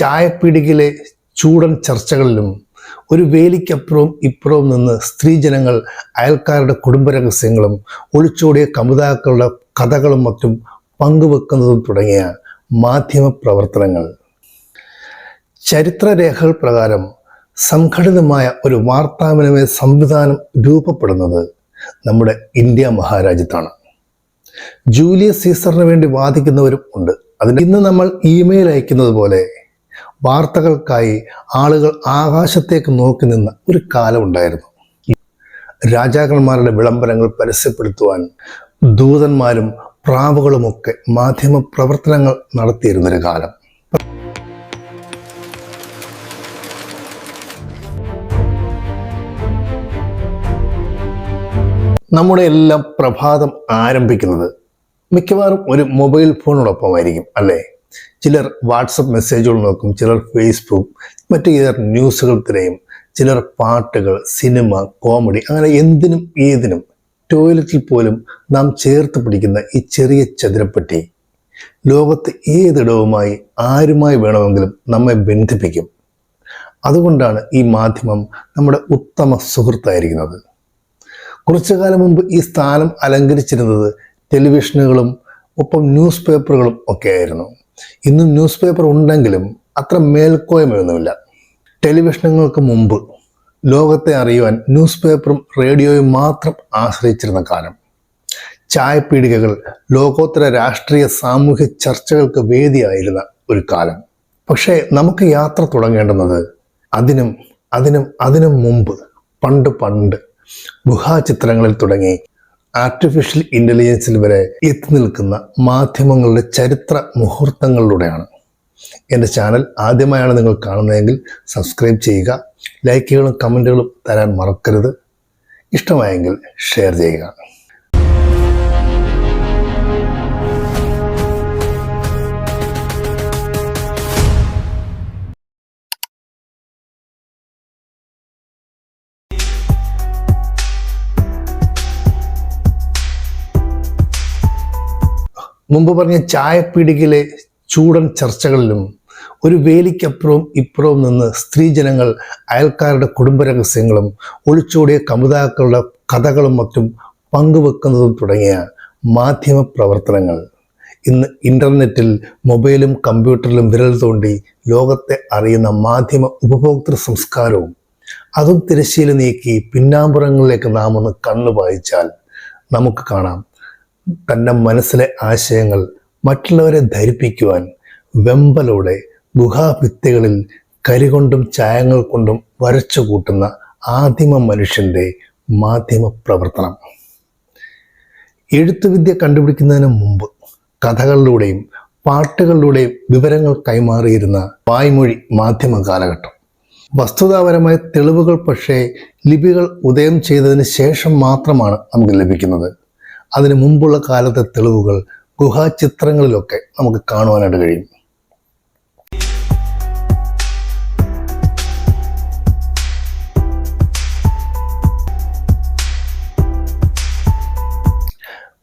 ചായപ്പീടികയിലെ ചൂടൻ ചർച്ചകളിലും ഒരു വേലിക്കപ്പുറവും ഇപ്പുറവും നിന്ന് സ്ത്രീജനങ്ങൾ അയൽക്കാരുടെ കുടുംബരഹസ്യങ്ങളും ഒളിച്ചോടിയ കമുതാക്കളുടെ കഥകളും മറ്റും പങ്കുവെക്കുന്നതും തുടങ്ങിയ മാധ്യമ പ്രവർത്തനങ്ങൾ. ചരിത്രരേഖകൾ പ്രകാരം സംഘടിതമായ ഒരു വാർത്താവിനിമയ സംവിധാനം രൂപപ്പെടുന്നത് നമ്മുടെ ഇന്ത്യ മഹാരാജ്യത്താണ്. ജൂലിയസ് സീസറിന് വേണ്ടി വാദിക്കുന്നവരും ഉണ്ട്. അതിന് ഇന്ന് നമ്മൾ ഇമെയിൽ അയക്കുന്നത് പോലെ വാർത്തകൾക്കായി ആളുകൾ ആകാശത്തേക്ക് നോക്കി നിന്ന ഒരു കാലമുണ്ടായിരുന്നു രാജാക്കന്മാരുടെ വിളംബരങ്ങൾ പരസ്യപ്പെടുത്തുവാൻ ദൂതന്മാരും പ്രാവുകളുമൊക്കെ മാധ്യമ പ്രവർത്തനങ്ങൾ നടത്തിയിരുന്നൊരു കാലം. നമ്മുടെ എല്ലാം പ്രഭാതം ആരംഭിക്കുന്നത് മിക്കവാറും ഒരു മൊബൈൽ ഫോണിനോടൊപ്പമായിരിക്കും അല്ലേ? ചിലർ വാട്സപ്പ് മെസ്സേജുകൾ നോക്കും ചിലർ ഫേസ്ബുക്ക് മറ്റു ചിലർ ന്യൂസുകൾ തിരയും ചിലർ പാട്ടുകൾ സിനിമ കോമഡി അങ്ങനെ എന്തിനും ഏതിനും ടോയ്ലറ്റിൽ പോലും നാം ചേർത്ത് പിടിക്കുന്ന ഈ ചെറിയ ചതുരപ്പെട്ടി ലോകത്ത് ഏതിടവുമായി ആരുമായി വേണമെങ്കിലും നമ്മെ ബന്ധിപ്പിക്കും. അതുകൊണ്ടാണ് ഈ മാധ്യമം നമ്മുടെ ഉത്തമ സുഹൃത്തായിരിക്കുന്നത്. കുറച്ചു കാലം മുമ്പ് ഈ സ്ഥാനം അലങ്കരിച്ചിരുന്നത് ടെലിവിഷനുകളും ഒപ്പം ന്യൂസ് പേപ്പറുകളും ഒക്കെ ആയിരുന്നു ഇന്നും ന്യൂസ് പേപ്പർ ഉണ്ടെങ്കിലും അത്ര മേൽക്കോയ്മയൊന്നുമില്ല. ടെലിവിഷനുകൾക്ക് മുമ്പ് ലോകത്തെ അറിയുവാൻ ന്യൂസ് പേപ്പറും റേഡിയോയും മാത്രം ആശ്രയിച്ചിരുന്ന കാലം. ചായപ്പീടികകൾ ലോകോത്തര രാഷ്ട്രീയ സാമൂഹ്യ ചർച്ചകൾക്ക് വേദിയായിരുന്ന ഒരു കാലം. പക്ഷേ നമുക്ക് യാത്ര തുടങ്ങേണ്ടുന്നത് അതിനും അതിനും അതിനും മുമ്പ് പണ്ട് പണ്ട് ഗുഹാചിത്രങ്ങളിൽ തുടങ്ങി ആർട്ടിഫിഷ്യൽ ഇന്റലിജൻസിൽ വരെ എത്തി നിൽക്കുന്ന മാധ്യമങ്ങളുടെ ചരിത്ര മുഹൂർത്തങ്ങളിലൂടെയാണ്. എന്റെ ചാനൽ ആദ്യമായാണ് നിങ്ങൾ കാണുന്നതെങ്കിൽ സബ്സ്ക്രൈബ് ചെയ്യുക ലൈക്കുകളും കമന്റുകളും തരാൻ മറക്കരുത്. ഇഷ്ടമായെങ്കിൽ ഷെയർ ചെയ്യുക. മുമ്പ് പറഞ്ഞ ചായപ്പീടികയിലെ ചൂടൻ ചർച്ചകളിലും ഒരു വേലിക്കപ്പുറവും ഇപ്പുറവും നിന്ന് സ്ത്രീജനങ്ങൾ അയൽക്കാരുടെ കുടുംബരഹസ്യങ്ങളും ഒളിച്ചോടിയ കമുതാക്കളുടെ കഥകളും മറ്റും പങ്കുവെക്കുന്നതും തുടങ്ങിയ മാധ്യമ പ്രവർത്തനങ്ങൾ. ഇന്ന് ഇന്റർനെറ്റിൽ മൊബൈലും കമ്പ്യൂട്ടറിലും വിരൽ തോണ്ടി ലോകത്തെ അറിയുന്ന മാധ്യമ ഉപഭോക്തൃ സംസ്കാരവും അതും തിരശ്ശീല നീക്കി പിന്നാമ്പുറങ്ങളിലേക്ക് നാം ഒന്ന് കണ്ണു വായിച്ചാൽ നമുക്ക് കാണാം. തന്റെ മനസ്സിലെ ആശയങ്ങൾ മറ്റുള്ളവരെ ധരിപ്പിക്കുവാൻ വെമ്പലോടെ ഗുഹാഭിത്തികളിൽ കരികൊണ്ടും ചായങ്ങൾ കൊണ്ടും വരച്ചു കൂട്ടുന്ന ആദിമ മനുഷ്യന്റെ മാധ്യമ പ്രവർത്തനം. എഴുത്തുവിദ്യ കണ്ടുപിടിക്കുന്നതിന് മുമ്പ് കഥകളിലൂടെയും പാട്ടുകളിലൂടെയും വിവരങ്ങൾ കൈമാറിയിരുന്ന വായ്മൊഴി മാധ്യമ കാലഘട്ടം. വസ്തുതാപരമായ തെളിവുകൾ പക്ഷേ ലിപികൾ ഉദയം ചെയ്തതിന് ശേഷം മാത്രമാണ് നമുക്ക് ലഭിക്കുന്നത്. അതിനു മുമ്പുള്ള കാലത്തെ തെളിവുകൾ ഗുഹാചിത്രങ്ങളിലൊക്കെ നമുക്ക് കാണുവാനായിട്ട് കഴിയും.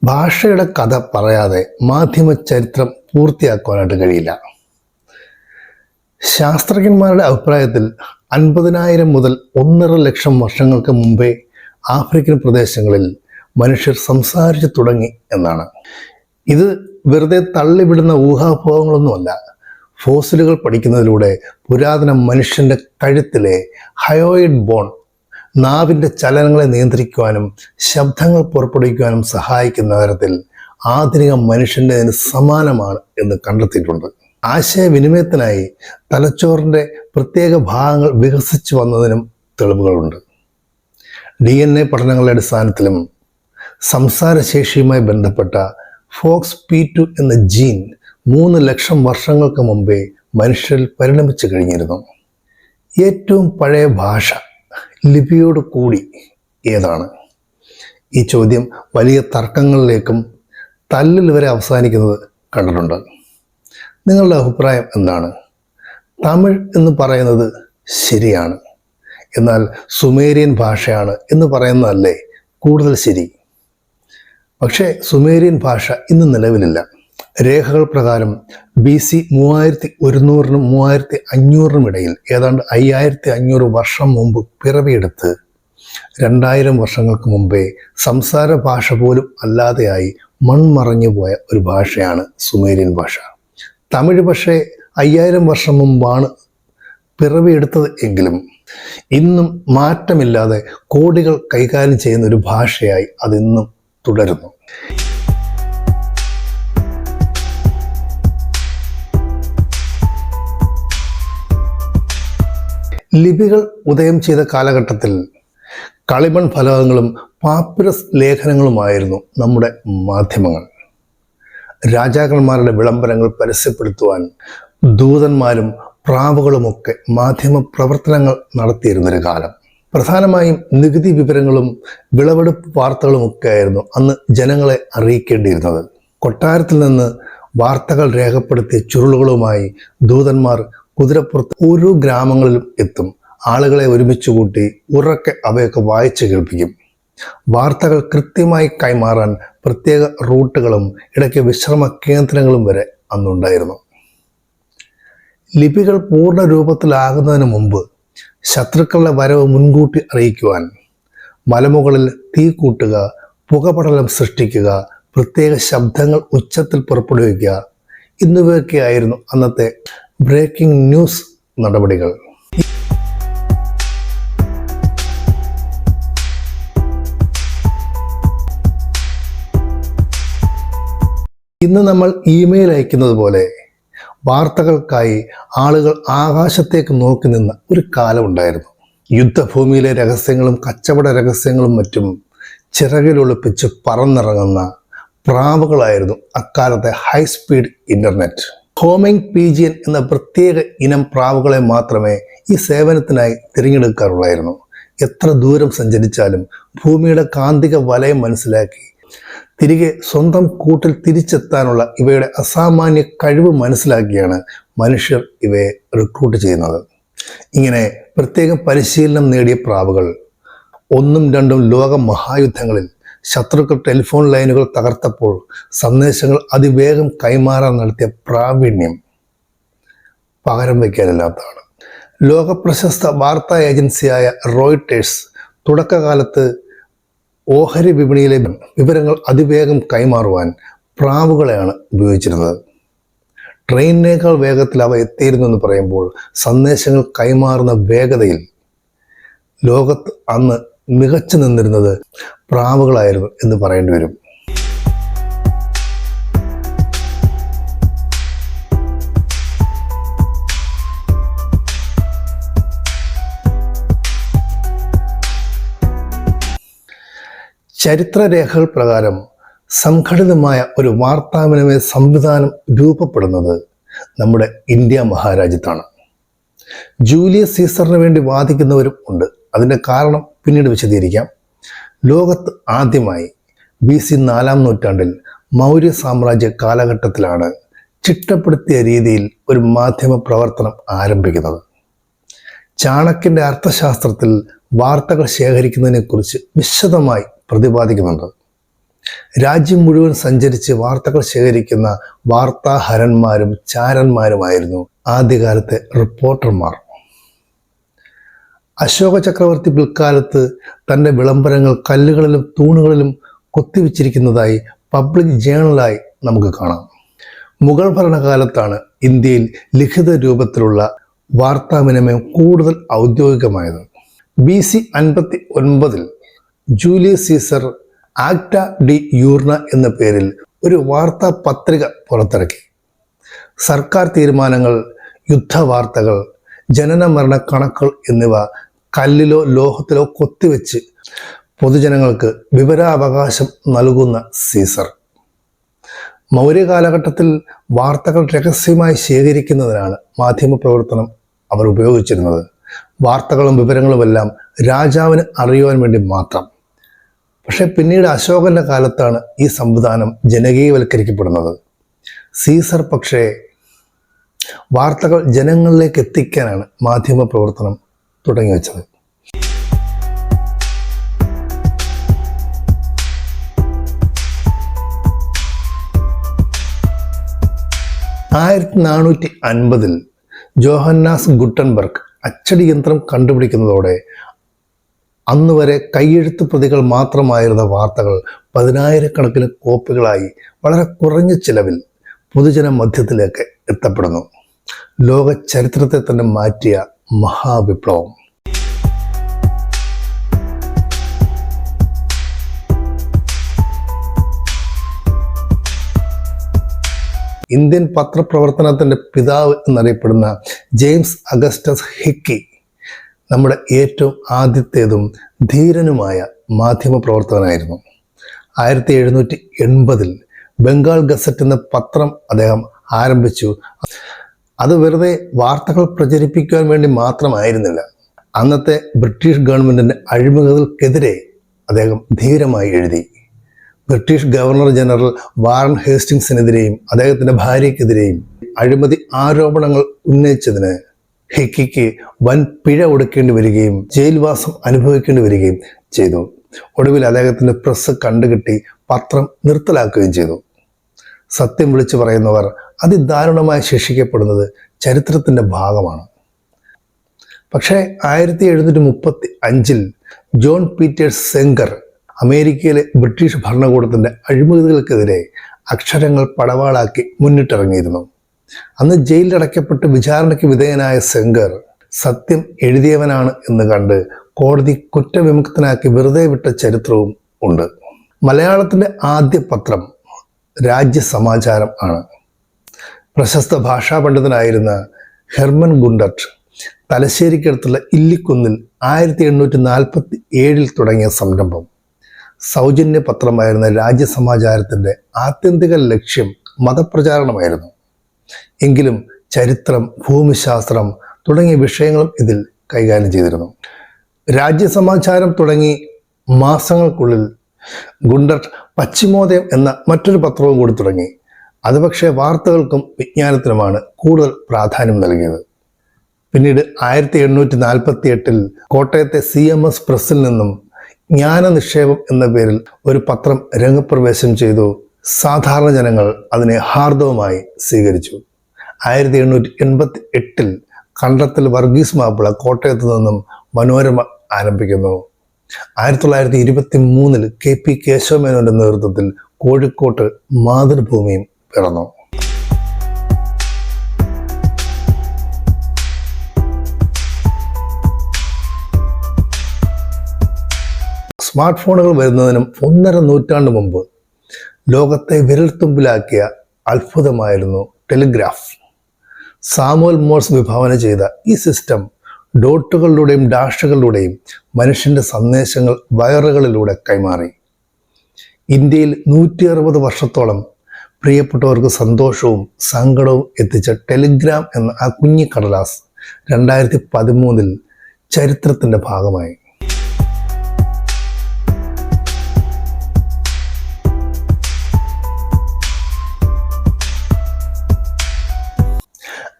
ഭാഷയുടെ കഥ പറയാതെ മാധ്യമ ചരിത്രം പൂർത്തിയാക്കുവാനായിട്ട് കഴിയില്ല. ശാസ്ത്രജ്ഞന്മാരുടെ അഭിപ്രായത്തിൽ അൻപതിനായിരം മുതൽ ഒന്നര ലക്ഷം വർഷങ്ങൾക്ക് മുമ്പേ ആഫ്രിക്കൻ പ്രദേശങ്ങളിൽ മനുഷ്യർ സംസാരിച്ചു തുടങ്ങി എന്നാണ്. ഇത് വെറുതെ തള്ളിവിടുന്ന ഊഹാഭോഹങ്ങളൊന്നുമല്ല ഫോസിലുകൾ പഠിക്കുന്നതിലൂടെ പുരാതന മനുഷ്യന്റെ കഴുത്തിലെ ഹയോയിഡ് ബോൺ നാവിന്റെ ചലനങ്ങളെ നിയന്ത്രിക്കുവാനും ശബ്ദങ്ങൾ പുറപ്പെടുവിക്കുവാനും സഹായിക്കുന്ന തരത്തിൽ ആധുനിക മനുഷ്യന്റെ സമാനമാണ് എന്ന് കണ്ടെത്തിയിട്ടുണ്ട്. ആശയവിനിമയത്തിനായി തലച്ചോറിന്റെ പ്രത്യേക ഭാഗങ്ങൾ വികസിച്ചു വന്നതിനും തെളിവുകളുണ്ട്. ഡി എൻ എ പഠനങ്ങളുടെ അടിസ്ഥാനത്തിലും സംസാരശേഷിയുമായി ബന്ധപ്പെട്ട ഫോക്സ് പി ടു എന്ന ജീൻ മൂന്ന് ലക്ഷം വർഷങ്ങൾക്ക് മുമ്പേ മനുഷ്യരിൽ പരിണമിച്ചു കഴിഞ്ഞിരുന്നു. ഏറ്റവും പഴയ ഭാഷ ലിപിയോട് കൂടി ഏതാണ്? ഈ ചോദ്യം വലിയ തർക്കങ്ങളിലേക്കും തല്ലിൽ വരെ അവസാനിക്കുന്നത് കണ്ടിട്ടുണ്ട്. നിങ്ങളുടെ അഭിപ്രായം എന്താണ്? തമിഴ് എന്ന് പറയുന്നത് ശരിയാണ്. എന്നാൽ സുമേരിയൻ ഭാഷയാണ് എന്ന് പറയുന്നതല്ലേ കൂടുതൽ ശരി? പക്ഷേ സുമേരിയൻ ഭാഷ ഇന്ന് നിലവിലില്ല. രേഖകൾ പ്രകാരം ബി സി മൂവായിരത്തി ഒരുന്നൂറിനും മൂവായിരത്തി അഞ്ഞൂറിനും ഇടയിൽ ഏതാണ്ട് അയ്യായിരത്തി അഞ്ഞൂറ് വർഷം മുമ്പ് പിറവിയെടുത്ത് രണ്ടായിരം വർഷങ്ങൾക്ക് മുമ്പേ സംസാര ഭാഷ പോലും അല്ലാതെയായി മൺമറഞ്ഞു പോയ ഒരു ഭാഷയാണ് സുമേരിയൻ ഭാഷ. തമിഴ് പക്ഷേ അയ്യായിരം വർഷം മുമ്പാണ് പിറവിയെടുത്തത് എങ്കിലും ഇന്നും മാറ്റമില്ലാതെ കോടികൾ കൈകാര്യം ചെയ്യുന്ന ഒരു ഭാഷയായി അതിന്നും തുടരുന്നു. ലിപികൾ ഉദയം ചെയ്ത കാലഘട്ടത്തിൽ കളിമൺ ഫലകങ്ങളും പാപ്പിറസ് ലേഖനങ്ങളുമായിരുന്നു നമ്മുടെ മാധ്യമങ്ങൾ. രാജാക്കന്മാരുടെ വിളംബരങ്ങൾ പരസ്യപ്പെടുത്തുവാൻ ദൂതന്മാരും പ്രാവുകളുമൊക്കെ മാധ്യമ പ്രവർത്തനങ്ങൾ നടത്തിയിരുന്നൊരു കാലം. പ്രധാനമായും നികുതി വിവരങ്ങളും വിളവെടുപ്പ് വാർത്തകളുമൊക്കെ ആയിരുന്നു അന്ന് ജനങ്ങളെ അറിയിക്കേണ്ടിയിരുന്നത്. കൊട്ടാരത്തിൽ നിന്ന് വാർത്തകൾ രേഖപ്പെടുത്തിയ ചുരുളുകളുമായി ദൂതന്മാർ കുതിരപ്പുറത്ത് ഓരോ ഗ്രാമങ്ങളിലും എത്തും. ആളുകളെ ഒരുമിച്ച് കൂട്ടി ഉറക്കെ അവയൊക്കെ വായിച്ചു കേൾപ്പിക്കും. വാർത്തകൾ കൃത്യമായി കൈമാറാൻ പ്രത്യേക റൂട്ടുകളും ഇടയ്ക്ക് വിശ്രമ കേന്ദ്രങ്ങളും വരെ അന്നുണ്ടായിരുന്നു. ലിപികൾ പൂർണ രൂപത്തിലാകുന്നതിന് മുമ്പ് ശത്രുക്കളുടെ വരവ് മുൻകൂട്ടി അറിയിക്കുവാൻ മലമുകളിൽ തീ കൂട്ടുക പുകപടലം സൃഷ്ടിക്കുക പ്രത്യേക ശബ്ദങ്ങൾ ഉച്ചത്തിൽ പുറപ്പെടുവിക്കുക എന്നിവയൊക്കെയായിരുന്നു അന്നത്തെ ബ്രേക്കിംഗ് ന്യൂസ് നടപടികൾ. ഇന്ന് നമ്മൾ ഇമെയിൽ അയക്കുന്നത് പോലെ വാർത്തകൾക്കായി ആളുകൾ ആകാശത്തേക്ക് നോക്കി നിന്ന ഒരു കാലമുണ്ടായിരുന്നു യുദ്ധഭൂമിയിലെ രഹസ്യങ്ങളും കച്ചവട രഹസ്യങ്ങളും മറ്റും ചിറകിലൊളിപ്പിച്ച് പറന്നിറങ്ങുന്ന പ്രാവുകളായിരുന്നു അക്കാലത്തെ ഹൈസ്പീഡ് ഇന്റർനെറ്റ്. ഹോമിംഗ് പീജിയൻ എന്ന പ്രത്യേക ഇനം പ്രാവുകളെ മാത്രമേ ഈ സേവനത്തിനായി തിരഞ്ഞെടുക്കാറുള്ളായിരുന്നു. എത്ര ദൂരം സഞ്ചരിച്ചാലും ഭൂമിയുടെ കാന്തിക വലയം മനസ്സിലാക്കി തിരികെ സ്വന്തം കൂട്ടിൽ തിരിച്ചെത്താനുള്ള ഇവയുടെ അസാമാന്യ കഴിവ് മനസ്സിലാക്കിയാണ് മനുഷ്യർ ഇവയെ റിക്രൂട്ട് ചെയ്യുന്നത്. ഇങ്ങനെ പ്രത്യേകം പരിശീലനം നേടിയ പ്രാവുകൾ ഒന്നും രണ്ടും ലോക മഹായുദ്ധങ്ങളിൽ ശത്രുക്കൾ ടെലിഫോൺ ലൈനുകൾ തകർത്തപ്പോൾ സന്ദേശങ്ങൾ അതിവേഗം കൈമാറാൻ നടത്തിയ പ്രാവീണ്യം പകരം വയ്ക്കാനില്ലാത്തതാണ്. ലോകപ്രശസ്ത വാർത്താ ഏജൻസിയായ റോയിട്ടേഴ്സ് തുടക്കകാലത്ത് ഓഹരി വിപണിയിലെ വിവരങ്ങൾ അതിവേഗം കൈമാറുവാൻ പ്രാവുകളെയാണ് ഉപയോഗിച്ചിരുന്നത്. ട്രെയിനിനേക്കാൾ വേഗത്തിൽ അവ എത്തിയിരുന്നു എന്ന് പറയുമ്പോൾ സന്ദേശങ്ങൾ കൈമാറുന്ന വേഗതയിൽ ലോകത്ത് അന്ന് മികച്ചു നിന്നിരുന്നത് പ്രാവുകളായിരുന്നു എന്ന് പറയേണ്ടി വരും. ചരിത്രരേഖകൾ പ്രകാരം സംഘടിതമായ ഒരു വാർത്താവിനിമയ സംവിധാനം രൂപപ്പെടുന്നത് നമ്മുടെ ഇന്ത്യ മഹാരാജ്യത്താണ്. ജൂലിയസ് സീസറിന് വേണ്ടി വാദിക്കുന്നവരും ഉണ്ട്. അതിന്റെ കാരണം പിന്നീട് വിശദീകരിക്കാം. ലോകത്ത് ആദ്യമായി ബി സി നാലാം നൂറ്റാണ്ടിൽ മൗര്യ സാമ്രാജ്യ കാലഘട്ടത്തിലാണ് ചിട്ടപ്പെടുത്തിയ രീതിയിൽ ഒരു മാധ്യമ പ്രവർത്തനം ആരംഭിക്കുന്നത്. ചാണക്യന്റെ അർത്ഥശാസ്ത്രത്തിൽ വാർത്തകൾ ശേഖരിക്കുന്നതിനെക്കുറിച്ച് വിശദമായി പ്രതിപാദിക്കുന്നുണ്ട്. രാജ്യം മുഴുവൻ സഞ്ചരിച്ച് വാർത്തകൾ ശേഖരിക്കുന്ന വാർത്താഹരന്മാരും ചാരന്മാരുമായിരുന്നു ആദ്യകാലത്തെ റിപ്പോർട്ടർമാർ. അശോക ചക്രവർത്തി പിൽക്കാലത്ത് തന്റെ വിളംബരങ്ങൾ കല്ലുകളിലും തൂണുകളിലും കൊത്തിവെച്ചിരിക്കുന്നതായി പബ്ലിക് ജേണലായി നമുക്ക് കാണാം. മുഗൾ ഭരണകാലത്താണ് ഇന്ത്യയിൽ ലിഖിത രൂപത്തിലുള്ള വാർത്താവിനിമയം കൂടുതൽ ഔദ്യോഗികമായത്. ബി സി അൻപത്തി ഒൻപതിൽ Julius Caesar Acta Diurna എന്ന പേരിൽ ഒരു വാർത്താ പത്രിക പുറത്തിറക്കി. സർക്കാർ തീരുമാനങ്ങൾ യുദ്ധവാർത്തകൾ ജനന മരണ കണക്കുകൾ എന്നിവ കല്ലിലോ ലോഹത്തിലോ കൊത്തിവെച്ച് പൊതുജനങ്ങൾക്ക് വിവരാവകാശം നൽകുന്ന സീസർ. മൗര്യ കാലഘട്ടത്തിൽ വാർത്തകൾ രഹസ്യമായി ശേഖരിക്കുന്നതിനാണ് മാധ്യമപ്രവർത്തനം അവർ ഉപയോഗിച്ചിരുന്നത്. വാർത്തകളും വിവരങ്ങളുമെല്ലാം രാജാവിന് അറിയുവാൻ വേണ്ടി മാത്രം. പക്ഷെ പിന്നീട് അശോകന്റെ കാലത്താണ് ഈ സംവിധാനം ജനകീയവൽക്കരിക്കപ്പെടുന്നത്. സീസർ പക്ഷേ വാർത്തകൾ ജനങ്ങളിലേക്ക് എത്തിക്കാനാണ് മാധ്യമ പ്രവർത്തനം തുടങ്ങി വെച്ചത്. ആയിരത്തി നാനൂറ്റി അൻപതിൽ ജോഹന്നാസ് ഗുട്ടൻബർഗ് അച്ചടി യന്ത്രം കണ്ടുപിടിക്കുന്നതോടെ അന്ന് വരെ കൈയെഴുത്ത് പ്രതികൾ മാത്രമായിരുന്ന വാർത്തകൾ പതിനായിരക്കണക്കിന് കോപ്പികളായി വളരെ കുറഞ്ഞ ചിലവിൽ പൊതുജന മധ്യത്തിലേക്ക് എത്തപ്പെടുന്നു. ലോക ചരിത്രത്തെ തന്നെ മാറ്റിയ മഹാവിപ്ലവം. ഇന്ത്യൻ പത്രപ്രവർത്തനത്തിന്റെ പിതാവ് എന്നറിയപ്പെടുന്ന ജെയിംസ് അഗസ്റ്റസ് ഹിക്കി നമ്മുടെ ഏറ്റവും ആദ്യത്തേതും ധീരനുമായ മാധ്യമ പ്രവർത്തകനായിരുന്നു. ആയിരത്തി എഴുന്നൂറ്റി എൺപതിൽ ബംഗാൾ ഗസറ്റ് എന്ന പത്രം അദ്ദേഹം ആരംഭിച്ചു. അത് വെറുതെ വാർത്തകൾ പ്രചരിപ്പിക്കാൻ വേണ്ടി മാത്രമായിരുന്നില്ല. അന്നത്തെ ബ്രിട്ടീഷ് ഗവൺമെന്റിന്റെ അഴിമുഖതകൾക്കെതിരെ അദ്ദേഹം ധീരമായി എഴുതി. ബ്രിട്ടീഷ് ഗവർണർ ജനറൽ വാറൻ ഹേസ്റ്റിങ്സിനെതിരെയും അദ്ദേഹത്തിന്റെ ഭാര്യയ്ക്കെതിരെയും അഴിമതി ആരോപണങ്ങൾ ഉന്നയിച്ചതിന് ഹിക്കിക്ക് വൻ പിഴ ഒടുക്കേണ്ടി വരികയും ജയിൽവാസം അനുഭവിക്കേണ്ടി വരികയും ചെയ്തു. ഒടുവിൽ അദ്ദേഹത്തിന്റെ പ്രസ് കണ്ടുകിട്ടി പത്രം നിർത്തലാക്കുകയും ചെയ്തു. സത്യം വിളിച്ചു പറയുന്നവർ അതിദാരുണമായി ശിക്ഷിക്കപ്പെടുന്നത് ചരിത്രത്തിന്റെ ഭാഗമാണ്. പക്ഷേ ആയിരത്തി എഴുന്നൂറ്റി മുപ്പത്തി അഞ്ചിൽ ജോൺ പീറ്റേഴ്സ് സെങ്കർ അമേരിക്കയിലെ ബ്രിട്ടീഷ് ഭരണകൂടത്തിന്റെ അഴിമതികൾക്കെതിരെ അക്ഷരങ്ങൾ പടവാളാക്കി മുന്നിട്ടിറങ്ങിയിരുന്നു. അന്ന് ജയിലിലടയ്ക്കപ്പെട്ട് വിചാരണയ്ക്ക് വിധേയനായ സെങ്കർ സത്യം എഴുതിയവനാണ് എന്ന് കണ്ട് കോടതി കുറ്റവിമുക്തനാക്കി വെറുതെ വിട്ട ചരിത്രവും ഉണ്ട്. മലയാളത്തിന്റെ ആദ്യ പത്രം രാജ്യസമാചാരം ആണ്. പ്രശസ്ത ഭാഷാ പണ്ഡിതനായിരുന്ന ഹെർമൻ ഗുണ്ടട്ട് തലശ്ശേരിക്കടുത്തുള്ള ഇല്ലിക്കുന്നിൽ ആയിരത്തി എണ്ണൂറ്റി നാൽപ്പത്തി ഏഴിൽ തുടങ്ങിയ സംരംഭം. സൗജന്യ പത്രമായിരുന്ന രാജ്യസമാചാരത്തിന്റെ ആത്യന്തിക ലക്ഷ്യം മതപ്രചാരണമായിരുന്നു. എങ്കിലും ചരിത്രം ഭൂമിശാസ്ത്രം തുടങ്ങിയ വിഷയങ്ങളും ഇതിൽ കൈകാര്യം ചെയ്തിരുന്നു. രാജ്യസമാചാരം തുടങ്ങി മാസങ്ങൾക്കുള്ളിൽ ഗുണ്ടർ പശ്ചിമോദയം എന്ന മറ്റൊരു പത്രവും കൂടി തുടങ്ങി. അത് പക്ഷേ വാർത്തകൾക്കും വിജ്ഞാനത്തിനുമാണ് കൂടുതൽ പ്രാധാന്യം നൽകിയത്. പിന്നീട് ആയിരത്തി എണ്ണൂറ്റി നാൽപ്പത്തി എട്ടിൽ കോട്ടയത്തെ സി എം എസ് പ്രസിൽ നിന്നും ജ്ഞാന നിക്ഷേപം എന്ന പേരിൽ ഒരു പത്രം രംഗപ്രവേശം ചെയ്തു. സാധാരണ ജനങ്ങൾ അതിനെ ഹാർദവമായി സ്വീകരിച്ചു. ആയിരത്തി എണ്ണൂറ്റി എൺപത്തി എട്ടിൽ കണ്ടത്തിൽ വർഗീസ് മാപ്പിള കോട്ടയത്ത് നിന്നും മനോരമ ആരംഭിക്കുന്നു. ആയിരത്തി തൊള്ളായിരത്തി ഇരുപത്തി മൂന്നിൽ കെ പി കേശവമേനോന്റെ നേതൃത്വത്തിൽ കോഴിക്കോട്ട് മാതൃഭൂമിയും പിറന്നു. സ്മാർട്ട് ഫോണുകൾ വരുന്നതിനും ഒന്നര നൂറ്റാണ്ട് മുമ്പ് ലോകത്തെ വിരൽത്തുമ്പിലാക്കിയ അത്ഭുതമായിരുന്നു ടെലിഗ്രാഫ്. സാമുവൽ മോഴ്സ് വിഭാവന ചെയ്ത ഈ സിസ്റ്റം ഡോട്ടുകളിലൂടെയും ഡാഷുകളിലൂടെയും മനുഷ്യന്റെ സന്ദേശങ്ങൾ വയറുകളിലൂടെ കൈമാറി. ഇന്ത്യയിൽ നൂറ്റി അറുപത് വർഷത്തോളം പ്രിയപ്പെട്ടവർക്ക് സന്തോഷവും സങ്കടവും എത്തിച്ച ടെലിഗ്രാം എന്ന ആ കുഞ്ഞിക്കടലാസ് രണ്ടായിരത്തി പതിമൂന്നിൽ ചരിത്രത്തിന്റെ ഭാഗമായി.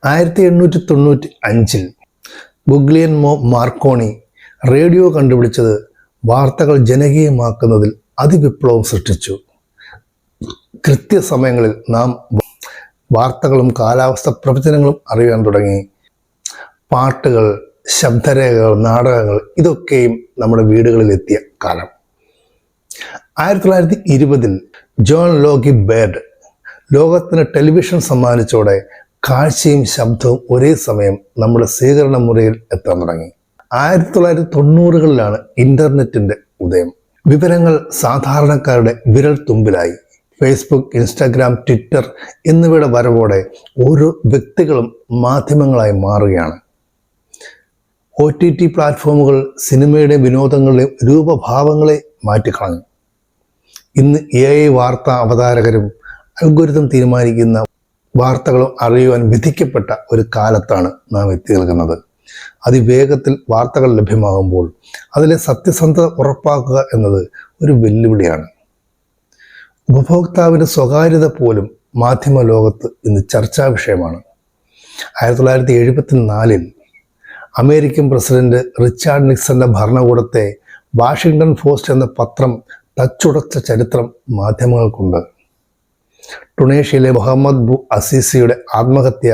ആയിരത്തി എണ്ണൂറ്റി തൊണ്ണൂറ്റി അഞ്ചിൽ ഗുഗ്ലിയൻ മോ മാർക്കോണി റേഡിയോ കണ്ടുപിടിച്ചത് വാർത്തകൾ ജനകീയമാക്കുന്നതിൽ അതിവിപ്ലവം സൃഷ്ടിച്ചു. കൃത്യസമയങ്ങളിൽ നാം വാർത്തകളും കാലാവസ്ഥ പ്രവചനങ്ങളും അറിയാൻ തുടങ്ങി. പാട്ടുകൾ ശബ്ദരേഖകൾ നാടകങ്ങൾ ഇതൊക്കെയും നമ്മുടെ വീടുകളിൽ എത്തിയ കാലം. ആയിരത്തി തൊള്ളായിരത്തി ഇരുപതിൽ ജോൺ ലോഗി ബേഡ് ലോകത്തിന് ടെലിവിഷൻ സമ്മാനിച്ചോടെ കാഴ്ചയും ശബ്ദവും ഒരേ സമയം നമ്മുടെ സ്വീകരണ മുറിയിൽ എത്താൻ തുടങ്ങി. ആയിരത്തി തൊള്ളായിരത്തി തൊണ്ണൂറുകളിലാണ് ഇന്റർനെറ്റിന്റെ ഉദയം. വിവരങ്ങൾ സാധാരണക്കാരുടെ വിരൽ തുമ്പിലായി. ഫേസ്ബുക്ക് ഇൻസ്റ്റാഗ്രാം ട്വിറ്റർ എന്നിവയുടെ വരവോടെ ഓരോ വ്യക്തികളും മാധ്യമങ്ങളായി മാറുകയാണ്. ഒ ടി ടി പ്ലാറ്റ്ഫോമുകൾ സിനിമയുടെ വിനോദങ്ങളുടെയും രൂപഭാവങ്ങളെ മാറ്റിക്കളഞ്ഞു. ഇന്ന് എ ഐ വാർത്താ അവതാരകരും അൽഗോരിതം തീരുമാനിക്കുന്ന വാർത്തകളും അറിയുവാൻ വിധിക്കപ്പെട്ട ഒരു കാലത്താണ് നാം എത്തി നിൽക്കുന്നത്. അതിവേഗത്തിൽ വാർത്തകൾ ലഭ്യമാകുമ്പോൾ അതിലെ സത്യസന്ധത ഉറപ്പാക്കുക എന്നത് ഒരു വെല്ലുവിളിയാണ്. ഉപഭോക്താവിന്റെ സ്വകാര്യത പോലും മാധ്യമ ലോകത്ത് ഇന്ന് ചർച്ചാ വിഷയമാണ്. ആയിരത്തി തൊള്ളായിരത്തി എഴുപത്തി നാലിൽ അമേരിക്കൻ പ്രസിഡന്റ് റിച്ചാർഡ് നിക്സന്റെ ഭരണകൂടത്തെ വാഷിങ്ടൺ പോസ്റ്റ് എന്ന പത്രം തച്ചുടച്ച ചരിത്രം മാധ്യമങ്ങൾക്കുണ്ട്. ടുണേഷ്യയിലെ മുഹമ്മദ് ബു അസീസിയുടെ ആത്മഹത്യ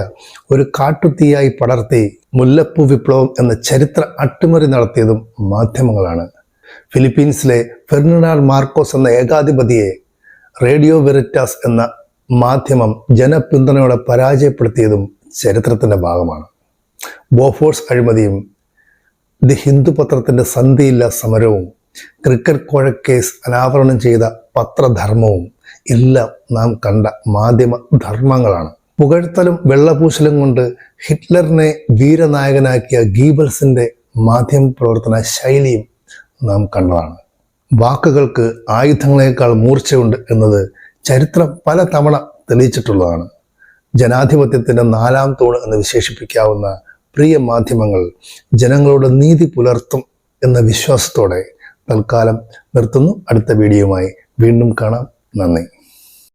ഒരു കാട്ടുതീയായി പടർത്തി മുല്ലപ്പൂ വിപ്ലവം എന്ന ചരിത്ര അട്ടിമറി നടത്തിയതും മാധ്യമങ്ങളാണ്. ഫിലിപ്പീൻസിലെ ഫെർണിനാൾ മാർക്കോസ് എന്ന ഏകാധിപതിയെ റേഡിയോ വെറിറ്റാസ് എന്ന മാധ്യമം ജനപിന്തുണയോടെ പരാജയപ്പെടുത്തിയതും ചരിത്രത്തിന്റെ ഭാഗമാണ്. ബോഫോഴ്സ് അഴിമതിയും ദി ഹിന്ദു പത്രത്തിന്റെ സന്ധിയില്ല സമരവും ക്രിക്കറ്റ് കോഴക്കേസ് അനാവരണം ചെയ്ത പത്രധർമ്മവും എല്ലാം നാം കണ്ട മാധ്യമ ധർമ്മങ്ങളാണ്. പുകഴ്ത്തലും വെള്ളപൂശലും കൊണ്ട് ഹിറ്റ്ലറിനെ വീരനായകനാക്കിയ ഗീബൽസിന്റെ മാധ്യമ പ്രവർത്തന ശൈലിയും നാം കണ്ടതാണ്. വാക്കുകൾക്ക് ആയുധങ്ങളെക്കാൾ മൂർച്ചയുണ്ട് എന്നത് ചരിത്രം പല തവണ തെളിയിച്ചിട്ടുള്ളതാണ്. ജനാധിപത്യത്തിന്റെ നാലാം തൂണ് എന്ന് വിശേഷിപ്പിക്കാവുന്ന പ്രിയ മാധ്യമങ്ങൾ ജനങ്ങളോട് നീതി പുലർത്തും എന്ന വിശ്വാസത്തോടെ തൽക്കാലം നിർത്തുന്നു. അടുത്ത വീഡിയോയുമായി വീണ്ടും കാണാം. നന്ദി.